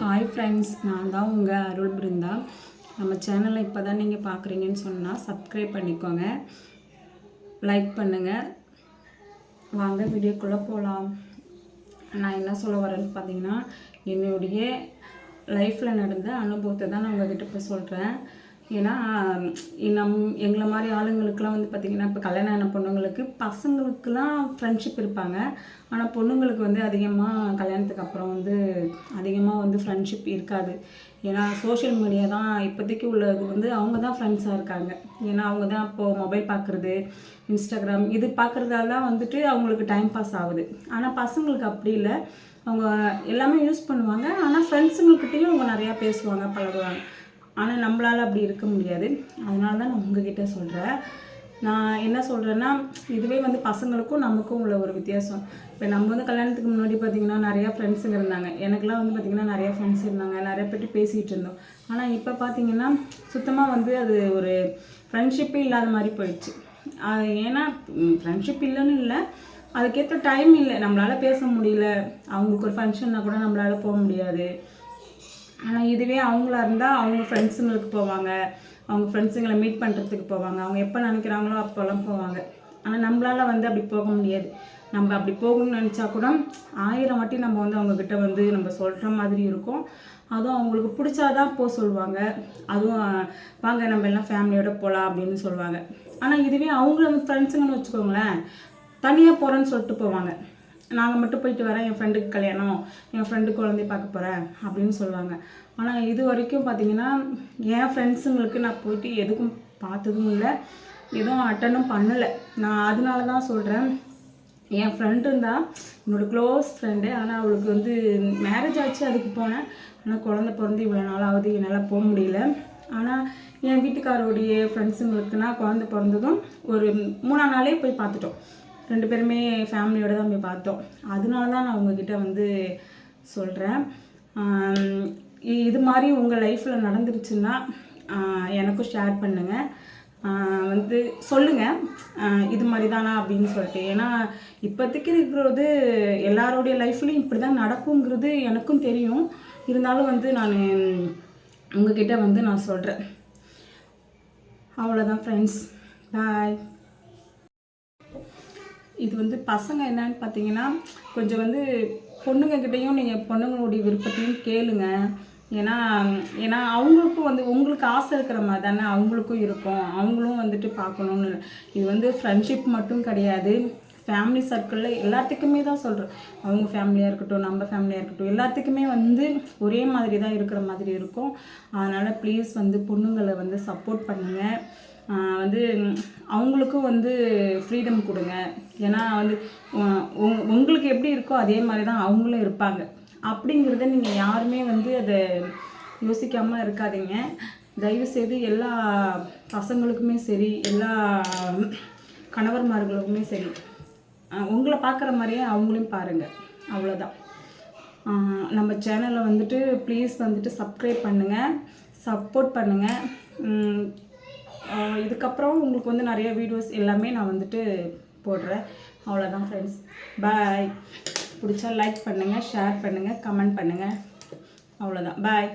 Hi friends நான் தான் உங்கள் அருள் பிருந்தா. நம்ம சேனலை இப்போ தான் நீங்கள் பார்க்குறீங்கன்னு சொன்னால் சப்ஸ்கிரைப் பண்ணிக்கோங்க. லைக் பண்ணுங்கள் வாங்க வீடியோக்குள்ளே போகலாம் நான் என்ன சொல்ல வரேன்னு பார்த்தீங்கன்னா என்னுடைய லைஃப்பில் நடந்த அனுபவத்தை தான் நான் உங்ககிட்ட இப்போ சொல்கிறேன் ஏன்னா நம் எங்களை மாதிரி ஆளுங்களுக்கெல்லாம் வந்து பார்த்திங்கன்னா இப்போ கல்யாணம் ஆன பொண்ணுங்களுக்கு பசங்களுக்கெல்லாம் ஃப்ரெண்ட்ஷிப் இருப்பாங்க. ஆனால் பொண்ணுங்களுக்கு வந்து அதிகமாக கல்யாணத்துக்கு அப்புறம் வந்து அதிகமாக வந்து ஃப்ரெண்ட்ஷிப் இருக்காது. ஏன்னா சோஷியல் மீடியா தான் இப்போதைக்கு உள்ளது. வந்து அவங்க தான் ஃப்ரெண்ட்ஸாக இருக்காங்க. ஏன்னா அவங்க தான் இப்போது மொபைல் பார்க்குறது இன்ஸ்டாகிராம் இது பார்க்குறதால தான் வந்துட்டு அவங்களுக்கு டைம் பாஸ் ஆகுது. ஆனால் பசங்களுக்கு அப்படி இல்லை. அவங்க எல்லாமே யூஸ் பண்ணுவாங்க. ஆனால் ஃப்ரெண்ட்ஸுங்கக்கிட்டேயும் அவங்க நிறையா பேசுவாங்க பழகுவாங்க. ஆனால் நம்மளால் அப்படி இருக்க முடியாது. அதனால தான் நான் உங்ககிட்ட சொல்கிறேன் நான் என்ன சொல்கிறேன்னா இதுவே வந்து பசங்களுக்கும் நமக்கும் உள்ள ஒரு வித்தியாசம். இப்போ நம்ம வந்து கல்யாணத்துக்கு முன்னாடி பார்த்திங்கன்னா நிறையா ஃப்ரெண்ட்ஸுங்க இருந்தாங்க. எனக்குலாம் வந்து பார்த்திங்கன்னா நிறையா ஃப்ரெண்ட்ஸ் இருந்தாங்க. நிறைய பேர்ட்டு பேசிகிட்டு இருந்தோம். ஆனால் இப்போ பார்த்திங்கன்னா சுத்தமாக வந்து அது ஒரு ஃப்ரெண்ட்ஷிப்பே இல்லாத மாதிரி போயிடுச்சு. அது ஏன்னா ஃப்ரெண்ட்ஷிப் இல்லைன்னு இல்லை. அதுக்கேற்ற டைம் இல்லை. நம்மளால் பேச முடியல. அவங்களுக்கு ஒரு ஃபங்க்ஷன்னா கூட நம்மளால் போக முடியாது. ஆனால் இதுவே அவங்களா இருந்தால் அவங்க ஃப்ரெண்ட்ஸுங்களுக்கு போவாங்க. அவங்க ஃப்ரெண்ட்ஸுங்களை மீட் பண்ணுறதுக்கு போவாங்க. அவங்க எப்போ நினைக்கிறாங்களோ அப்போல்லாம் போவாங்க. ஆனால் நம்மளால் வந்து அப்படி போக முடியாது. நம்ம அப்படி போகணும்னு நினச்சா கூட ஆயிரம் வாட்டி நம்ம வந்து அவங்கக்கிட்ட வந்து நம்ம சொல்கிற மாதிரி இருக்கும். அதுவும் அவங்களுக்கு பிடிச்சாதான் போக சொல்லுவாங்க. அதுவும் வாங்க நம்ம எல்லாம் ஃபேமிலியோட போகலாம் அப்படின்னு சொல்லுவாங்க. ஆனால் இதுவே அவங்கள ஃப்ரெண்ட்ஸுங்கன்னு வச்சுக்கோங்களேன் தனியாக போகிறேன்னு சொல்லிட்டு போவாங்க. நாங்கள் மட்டும் போயிட்டு வரேன் என் ஃப்ரெண்டுக்கு கல்யாணம் என் ஃப்ரெண்டு குழந்தைய பார்க்க போகிறேன் அப்படின்னு சொல்லுவாங்க ஆனால் இது வரைக்கும் பார்த்தீங்கன்னா என் ஃப்ரெண்ட்ஸுங்களுக்கு நான் போயிட்டு எதுக்கும் பார்த்ததும் இல்லை எதுவும் அட்டனும் பண்ணலை. நான் அதனால தான் சொல்கிறேன் என் ஃப்ரெண்டு இருந்தால் என்னோடய க்ளோஸ் ஃப்ரெண்டு ஆனால் அவளுக்கு வந்து மேரேஜ் ஆச்சு அதுக்கு போனேன். ஆனால் குழந்த பிறந்து இவ்வளோ நாளாவது என்னால் போக முடியல. ஆனால் என் வீட்டுக்காரோடைய ஃப்ரெண்ட்ஸுங்களுக்குனா குழந்த பிறந்ததும் ஒரு மூணாம் நாளே போய் பார்த்துட்டோம். ரெண்டு பேருமே ஃபேமிலியோடு தான் போய் பார்த்தோம். அதனால தான் நான் உங்ககிட்ட வந்து சொல்கிறேன் இது மாதிரி உங்கள் லைஃப்பில் நடந்துருச்சுன்னா எனக்கும் ஷேர் பண்ணுங்கள் வந்து சொல்லுங்கள் இது மாதிரி தானா அப்படின்னு சொல்லிட்டு. ஏன்னா இப்போதைக்கு இருக்கிறது எல்லாரோடைய லைஃப்லையும் இப்படி தான் நடக்குங்கிறது எனக்கும் தெரியும். இருந்தாலும் வந்து நான் உங்ககிட்ட வந்து நான் சொல்கிறேன் அவ்வளோதான் ஃப்ரெண்ட்ஸ் பாய் இது வந்து பசங்க என்னன்னு பார்த்தீங்கன்னா கொஞ்சம் வந்து பொண்ணுங்கக்கிட்டேயும் நீங்கள் பொண்ணுங்களுடைய விருப்பத்தையும் கேளுங்க. ஏன்னா ஏன்னா அவங்களுக்கும் வந்து உங்களுக்கு ஆசை இருக்கிற மாதிரி தானே அவங்களுக்கும் இருக்கும். அவங்களும் வந்துட்டு பார்க்கணுன்னு இது வந்து ஃப்ரெண்ட்ஷிப் மட்டும் கிடையாது. ஃபேமிலி சர்க்கிளில் எல்லாத்துக்குமே தான் சொல்கிறேன் அவங்க ஃபேமிலியாக இருக்கட்டும் நம்ம ஃபேமிலியாக இருக்கட்டும் எல்லாத்துக்குமே வந்து ஒரே மாதிரி தான் இருக்கிற மாதிரி இருக்கும். அதனால் ப்ளீஸ் வந்து பொண்ணுங்களை வந்து சப்போர்ட் பண்ணுங்கள் வந்து அவங்களுக்கும் வந்து ஃப்ரீடம் கொடுங்க. ஏன்னா வந்து உங்களுக்கு எப்படி இருக்கோ அதே மாதிரி தான் அவங்களும் இருப்பாங்க. அப்படிங்கிறத நீங்கள் யாருமே வந்து அதை யோசிக்காமல் இருக்காதீங்க. தயவுசெய்து எல்லா பசங்களுக்குமே சரி எல்லா கணவர்மார்களுக்குமே சரி. உங்களை பார்க்குற மாதிரியே அவங்களையும் பாருங்கள் அவ்வளோதான் நம்ம சேனலை வந்துட்டு ப்ளீஸ் வந்துட்டு சப்ஸ்கிரைப் பண்ணுங்கள் சப்போர்ட் பண்ணுங்கள் இதுக்கப்புறம் உங்களுக்கு வந்து நிறைய வீடியோஸ் எல்லாமே நான் வந்துட்டு போடுறேன். அவ்வளோதான் ஃப்ரெண்ட்ஸ் பாய் பிடிச்சா லைக் பண்ணுங்கள் ஷேர் பண்ணுங்கள் கமெண்ட் பண்ணுங்கள் அவ்வளோதான் பாய்